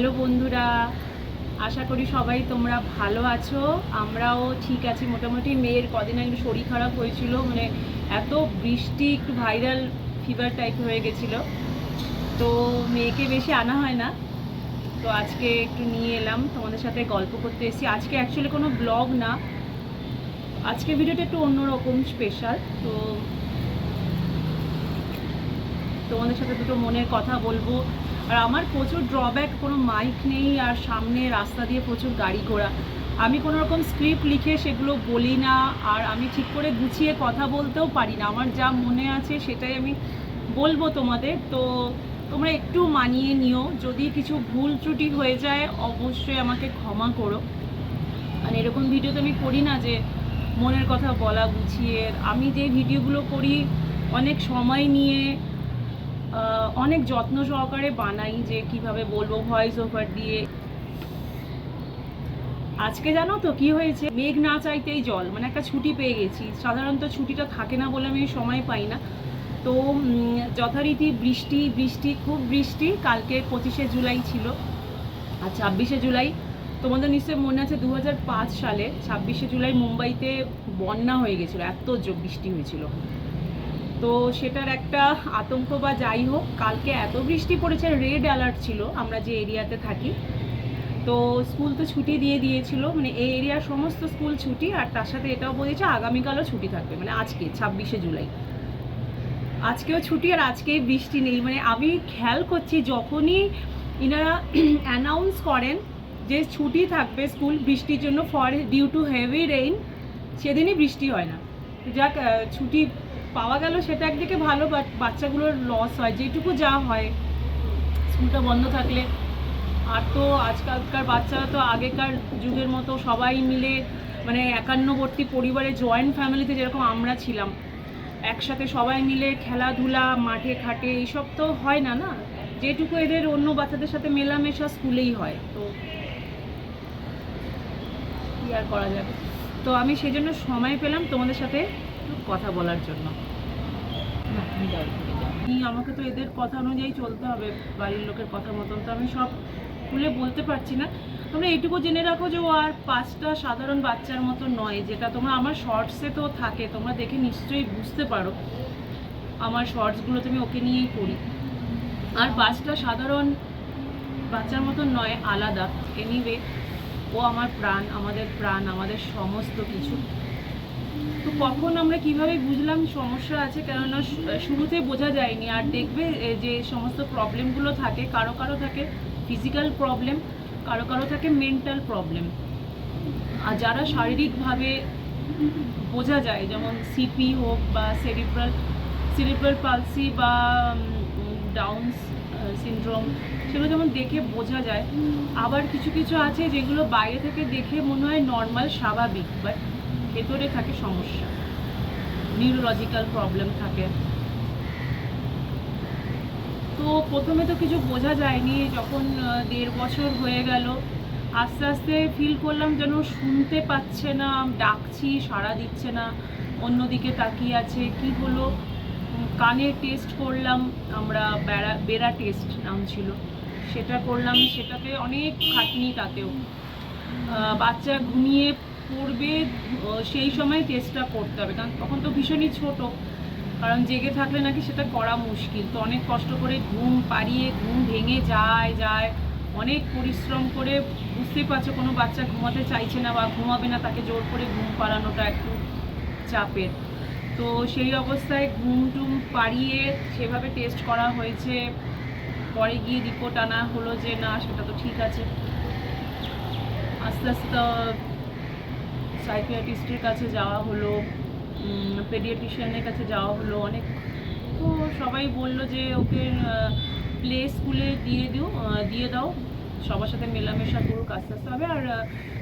Hello বন্ধুরা, আশা করি সবাই তোমরা ভালো আছো। আমরাও ঠিক আছি মোটামুটি। মেয়ের কদিন আগে শরীর খারাপ হয়েছিল মানে এত বৃষ্টি, একটু ভাইরাল ফিভার টাইপ হয়ে গেছিল। তো মেয়েকে বেশি আনা হয় না। তো আজকে একটু নিয়ে এলাম, তোমাদের সাথে গল্প করতে এসেছি। আজকে অ্যাকচুয়ালি কোনো ব্লগ না। আজকে ভিডিওটা একটু অন্যরকম স্পেশাল তো তোমাদের সাথে দুটো মনের কথা বলব। আর আমার প্রচুর ড্রব্যাক কোনো মাইক নেই আর সামনে রাস্তা দিয়ে প্রচুর গাড়ি ঘোড়া। আমি কোনো রকম স্ক্রিপ্ট লিখে সেগুলো বলি না আর আমি ঠিক করে গুছিয়ে কথা বলতেও পারি না। আমার যা মনে আছে সেটাই আমি বলব তোমাদের। তো তোমরা একটু মানিয়ে নিও। যদি কিছু ভুল ত্রুটি হয়ে যায়, অবশ্যই আমাকে ক্ষমা করো। মানে এরকম ভিডিও তো আমি করি না যে মনের কথা বলা, গুছিয়ে। আমি যে ভিডিওগুলো করি, অনেক সময় নিয়ে অনেক যত্ন সহকারে বানাই যে কীভাবে বলব ভয়েস ওভার দিয়ে। আজকে জানো তো কি হয়েছে? মেঘ না চাইতেই জল মানে একটা ছুটি পেয়ে গেছি। সাধারণত ছুটিটা থাকে না বলে আমি সময় পাই না। তো যথারীতি বৃষ্টি বৃষ্টি, খুব বৃষ্টি। কালকে পঁচিশে জুলাই ছিল, আর ছাব্বিশে জুলাই। তোমাদের নিশ্চয়ই মনে আছে দু হাজার পাঁচ সালে ছাব্বিশে জুলাই মুম্বাইতে বন্যা হয়ে গেছিল, এত বৃষ্টি হয়েছিল। তো সেটার একটা আতঙ্ক বা যাই হোক, কালকে এত বৃষ্টি পড়েছে রেড অ্যালার্ট ছিল, আমরা যে এরিয়াতে থাকি। তো স্কুল তো ছুটি দিয়ে দিয়েছিল মানে এই এরিয়ার সমস্ত স্কুল ছুটি, আর তার সাথে এটাও বলেছে আগামীকালও ছুটি থাকবে মানে আজকে, ছাব্বিশে জুলাই। আজকেও ছুটি আর আজকেই বৃষ্টি নেই মানে আমি খেয়াল করছি যখনই ইনারা অ্যানাউন্স করেন যে ছুটি থাকবে স্কুল, বৃষ্টির জন্য for due to heavy rain সেদিনই বৃষ্টি হয় না। যাক ছুটি পাওয়া গেল সেটা একদিকে ভালো বাট বাচ্চাগুলোর লস হয়। যেটুকু যা হয় স্কুলটা বন্ধ থাকলে। আর তো আজকালকার বাচ্চারা তো আগেকার যুগের মতো সবাই মিলে মানে একান্নবর্তী পরিবারে জয়েন্ট ফ্যামিলিতে যেরকম আমরা ছিলাম, একসাথে সবাই মিলে খেলাধুলা, মাঠে ঘাটে, এইসব তো হয় না না? যেটুকু এদের অন্য বাচ্চাদের সাথে মেলামেশা স্কুলেই হয়। তো কি আর করা যাবে? তো আমি সেই জন্য সময় পেলাম তোমাদের সাথে কথা বলার জন্য। কি আমাকে তো এদের কথা অনুযায়ী চলতে হবে, বাড়ির লোকের কথা মতন, তো আমি সব খুলে বলতে পারছি না। তোমরা এইটুকু জেনে রাখো যে ও আর পাঁচটা সাধারণ বাচ্চার মতো নয়, যেটা তোমরা আমার শর্টসে তো থাকে, তোমরা দেখে নিশ্চয়ই বুঝতে পারো। আমার শর্টসগুলো তুমি ওকে নিয়েই করি আর পাঁচটা সাধারণ বাচ্চার মতো নয়, আলাদা। এনিওয়ে ও আমার প্রাণ, আমাদের প্রাণ, আমাদের সমস্ত কিছু। তো কখন আমরা কীভাবে বুঝলাম সমস্যা আছে? কেননা শুরুতে বোঝা যায়নি। আর দেখবে যে সমস্ত প্রবলেমগুলো থাকে, কারও কারও থাকে ফিজিক্যাল প্রবলেম কারও কারও থাকে মেন্টাল প্রবলেম আর যারা শারীরিকভাবে বোঝা যায়, যেমন সিপি হোক বা সেরিব্রাল সেরিব্রাল পালসি বা ডাউনস সিনড্রোম সেগুলো যেমন দেখে বোঝা যায়। আবার কিছু কিছু আছে যেগুলো বাইরে থেকে দেখে মনে হয় নর্মাল স্বাভাবিক বাট ভেতরে থাকে সমস্যা। নিউরোলজিক্যাল প্রবলেম থাকে। তো প্রথমে তো কিছু বোঝা যায়নি, যখন দেড় বছর হয়ে গেল, আস্তে আস্তে ফিল করলাম যেন শুনতে পাচ্ছে না, ডাকছি, সাড়া দিচ্ছে না, অন্যদিকে তাকিয়ে আছে, কি হলো? কানের টেস্ট করলাম, আমরা বেড়া বেড়া টেস্ট নাম ছিল। সেটা করলাম, সেটাতে অনেক খাটনি তাতেও। বাচ্চা ঘুমিয়ে আহ, সেই সময় টেস্টটা করতে হবে। কারণ তখন তো ভীষণই ছোট। কারণ জেগে থাকলে নাকি সেটা করা মুশকিল। তো অনেক কষ্ট করে ঘুম পাড়িয়ে ঘুম ভেঙে যায় যায়। অনেক পরিশ্রম করে বুঝতেই পারছ কোনো বাচ্চা ঘুমাতে চাইছে না বা ঘুমাবে না তাকে জোর করে ঘুম পাড়ানোটা একটু চাপের। তো সেই অবস্থায় ঘুম টুম পাড়িয়ে সেভাবে টেস্ট করা হয়েছে। পরে গিয়ে রিপোর্ট আনা হলো যে না সেটা তো ঠিক আছে। আস্তে আস্তে সাইকিয়াট্রিস্টের কাছে যাওয়া হলো পেডিয়াট্রিশিয়ানের কাছে যাওয়া হলো, অনেক তো সবাই বলল যে ওকে প্লে স্কুলে দিয়ে দিও দিয়ে দাও, সবার সাথে মেলামেশা করুক, আস্তে আস্তে হবে। আর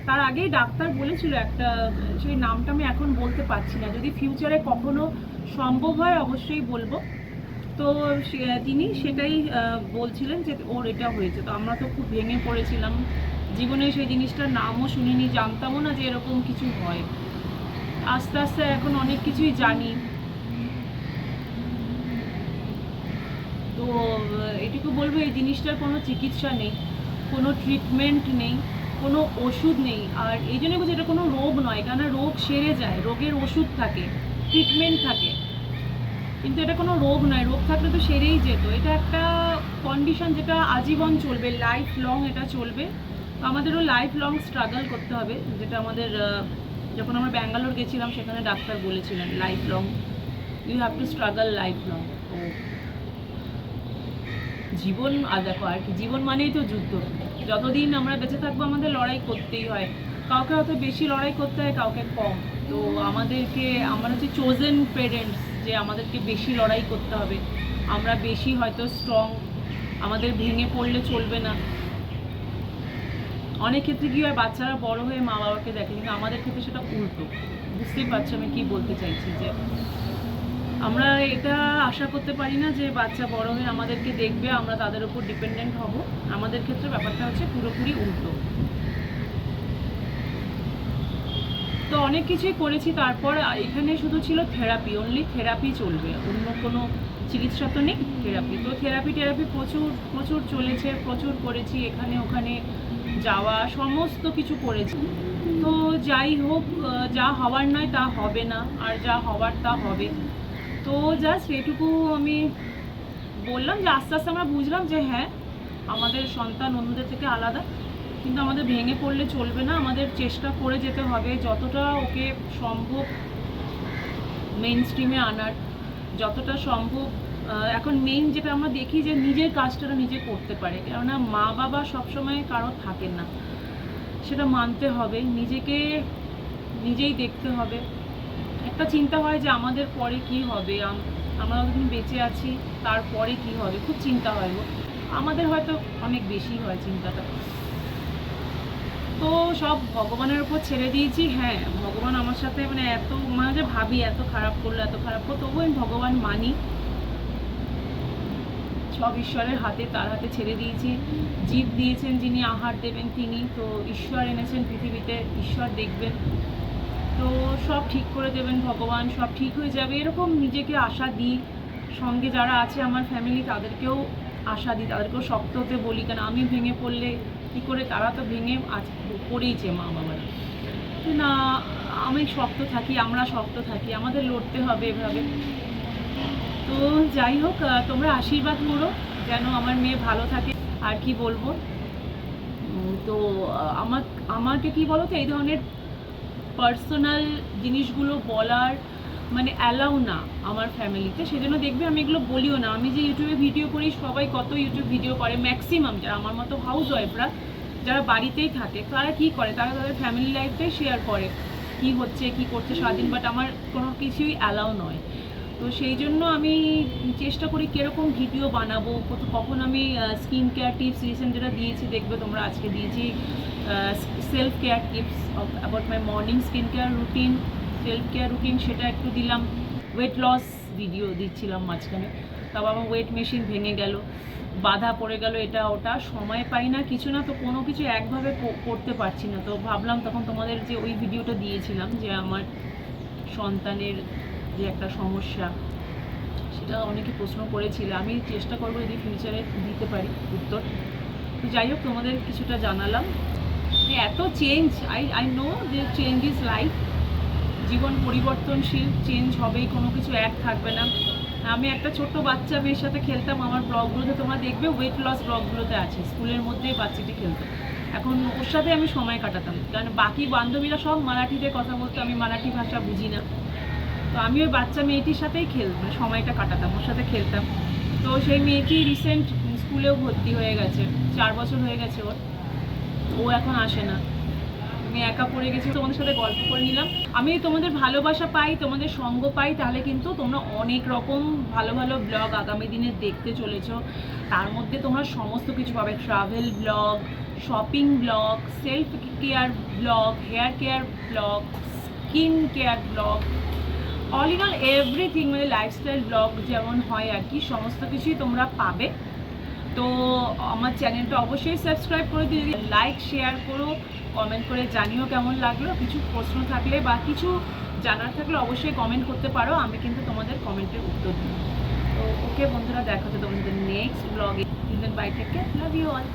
তার আগেই ডাক্তার বলেছিল একটা, সেই নামটা আমি এখন বলতে পারছি না, যদি ফিউচারে কখনো সম্ভব হয় অবশ্যই বলব। তো তিনি সেটাই বলছিলেন যে ওর এটা হয়েছে। তো আমরা তো খুব ভেঙে পড়েছিলাম জীবনে সেই জিনিসটার নামও শুনিনি, জানতামও না যে এরকম কিছু হয়। আস্তে আস্তে এখন অনেক কিছুই জানি। তো এটুকু বলব, এই জিনিসটার কোনো চিকিৎসা নেই, কোনো ট্রিটমেন্ট নেই, কোনো ওষুধ নেই। আর এই জন্য বলছি, এটা কোনো রোগ নয়, কেননা রোগ সেরে যায়, রোগের ওষুধ থাকে ট্রিটমেন্ট থাকে। কিন্তু এটা কোনো রোগ নয়, রোগ থাকলে তো সেরেই যেত। এটা একটা কন্ডিশন যেটা আজীবন চলবে লাইফ লং এটা চলবে। আমাদেরও লাইফ লং স্ট্রাগল করতে হবে। যেটা আমাদের যখন আমরা ব্যাঙ্গালোর গেছিলাম, সেখানে ডাক্তার বলেছিলেন life long you have to struggle life long জীবন, আর দেখো, আর কি, জীবন মানেই তো যুদ্ধ। যতদিন আমরা বেঁচে থাকব, আমাদের লড়াই করতেই হয়। কাউকে হয়তো বেশি লড়াই করতে হয়, কাউকে কম। তো আমাদেরকে, আমরা হচ্ছে চোজেন পেরেন্টস যে আমাদেরকে বেশি লড়াই করতে হবে। আমরা বেশি হয়তো স্ট্রং আমাদের ভেঙে পড়লে চলবে না। অনেক ক্ষেত্রে কী হয়, বাচ্চারা বড় হয়ে মা বাবাকে দেখে, কিন্তু আমাদের ক্ষেত্রে সেটা উল্টো। বুঝতেই পারছ আমি কি বলতে চাইছি যে, আমরা এটা আশা করতে পারি না যে বাচ্চা বড় হয়ে আমাদেরকে দেখবে, আমরা তাদের উপর ডিপেন্ডেন্ট হব। আমাদের ক্ষেত্রে ব্যাপারটা হচ্ছে পুরোপুরি উল্টো। তো অনেক কিছুই করেছি, তারপর এখানে শুধু ছিল থেরাপি অনলি থেরাপি চলবে। অন্য কোনো চিকিৎসা তো নেই থেরাপি তো থেরাপি টেরাপি প্রচুর প্রচুর চলেছে, প্রচুর করেছি, এখানে, ওখানে। যাওয়া, সমস্ত কিছু করেছি। তো যাই হোক যা হওয়ার নয় তা হবে না, আর যা হওয়ার তা হবে। তো জাস্ট এটুকু আমি বললাম যে আস্তে আস্তে আমরা বুঝলাম যে হ্যাঁ আমাদের সন্তান অন্যদের থেকে আলাদা, কিন্তু আমাদের ভেঙে পড়লে চলবে না। আমাদের চেষ্টা করে যেতে হবে, যতটা ওকে সম্ভব মেন স্ট্রিমে আনার, যতটা সম্ভব এখন মেইন যেটা আমরা দেখি যে নিজের কাজটা নিজে করতে পারে। কেননা মা বাবা সবসময় কারও থাকেন না। সেটা মানতে হবে, নিজেকে নিজেই দেখতে হবে। একটা চিন্তা হয় যে আমাদের পরে কি হবে? আমরা যতদিন বেঁচে আছি তারপরে কি হবে? খুব চিন্তা হয় গো। আমাদের হয়তো অনেক বেশি হয় চিন্তাটা। তো সব ভগবানের উপর ছেড়ে দিয়েছি। হ্যাঁ ভগবান আমার সাথে মানে এত মাঝে ভাবি এত খারাপ করল, এত খারাপ করল, তবুও আমি ভগবান মানি। সব ঈশ্বরের হাতে, তার হাতে ছেড়ে দিয়েছি। জীব দিয়েছেন যিনি, আহার দেবেন তিনি। তো ঈশ্বর এনেছেন পৃথিবীতে, ঈশ্বর দেখবেন। তো সব ঠিক করে দেবেন ভগবান, সব ঠিক হয়ে যাবে। এরকম নিজেকে আশা দিই। সঙ্গে যারা আছে আমার ফ্যামিলি তাদেরকেও আশা দিই। তাদেরকেও শক্ত হতে বলি। কেন আমি ভেঙে পড়লে কী করে? তারা তো ভেঙে আজ পড়েইছে মা বাবারা। না, আমি শক্ত থাকি, আমরা শক্ত থাকি। আমাদের লড়তে হবে এভাবে। তো যাই হোক তোমরা আশীর্বাদ করো যেন আমার মেয়ে ভালো থাকে। আর কি বলব? তো আমার, আমাকে কি বলো তো এই ধরনের পার্সোনাল জিনিসগুলো বলার মানে অ্যালাউ না আমার ফ্যামিলিতে সেজন্য দেখবে আমি এগুলো বলিও না। আমি যে ইউটিউবে ভিডিও করি, সবাই কত ইউটিউব ভিডিও করে। ম্যাক্সিমাম যারা আমার মতো হাউস ওয়াইফরা যারা বাড়িতেই থাকে, তারা কি করে? তারা তাদের ফ্যামিলি লাইফটাই শেয়ার করে। কি হচ্ছে, কি করছে সারাদিন? বাট আমার কোনো কিছুই অ্যালাউ নয়। তো সেই জন্য আমি চেষ্টা করি কীরকম ভিডিও বানাবো কখন আমি স্কিন কেয়ার টিপস রিসেন্ট যেটা দিয়েছি, দেখবে তোমরা আজকে দিয়েছি self care tips about my morning skin care routine self care routine সেটা একটু দিলাম। ওয়েট লস ভিডিও দিচ্ছিলাম মাঝখানে তারপর আমার ওয়েট মেশিন ভেঙে গেল, বাধা পড়ে গেল এটা, ওটা, সময় পাই না কিছু না, তো কোনো কিছু একভাবে করতে পারছি না। তো ভাবলাম তখন তোমাদের যে ওই ভিডিওটা দিয়েছিলাম যে আমার সন্তানের যে একটা সমস্যা, সেটা অনেকে প্রশ্ন করেছিল। আমি চেষ্টা করব যদি ফিউচারে দিতে পারি উত্তর। তো যাই হোক, তোমাদের কিছুটা জানালাম যে এত চেঞ্জ আই আই নো যে চেঞ্জ ইজ লাইফ জীবন পরিবর্তনশীল চেঞ্জ হবেই, কোনো কিছু এক থাকবে না। আমি একটা ছোট্ট বাচ্চা মেয়ের সাথে খেলতাম আমার ব্লগগুলোতে। তোমরা দেখবে ওয়েট লস ব্লগগুলোতে আছে, স্কুলের মধ্যেই বাচ্চাটি খেলতো। এখন ওর সাথে আমি সময় কাটাতাম, কারণ বাকি বান্ধবীরা সব মারাঠিতে কথা বলতো, আমি মারাঠি ভাষা বুঝি না। তো আমি ওই বাচ্চা মেয়েটির সাথেই খেল মানে সময়টা কাটাতাম, ওর সাথে খেলতাম। তো সেই মেয়েটি রিসেন্ট স্কুলেও ভর্তি হয়ে গেছে, চার বছর হয়ে গেছে ওর। ও এখন আসে না। আমি একা পড়ে গেছি, তোমাদের সাথে গল্প করে নিলাম। আমি তোমাদের ভালোবাসা পাই, তোমাদের সঙ্গ পাই, তাহলে কিন্তু তোমরা অনেক রকম ভালো ভালো ব্লগ আগামী দিনে দেখতে চলেছ। তার মধ্যে তোমরা সমস্ত কিছু পাবে travel blog shopping blog self care blog hair care blog skin care blog all in all everything মানে লাইফস্টাইল ব্লগ যেমন হয় আর কি, সমস্ত কিছুই তোমরা পাবে। তো আমার চ্যানেলটা অবশ্যই সাবস্ক্রাইব করে দিয়ে লাইক শেয়ার করো কমেন্ট করে জানিও কেমন লাগল। কিছু প্রশ্ন থাকলে বা কিছু জানার থাকলে অবশ্যই কমেন্ট করতে পারো, আমি কিন্তু তোমাদের কমেন্টের উত্তর দিই। তো ওকে বন্ধুরা, দেখা হচ্ছে তোমাদের নেক্সট ব্লগে বাই থেকে লাভ ইউ অল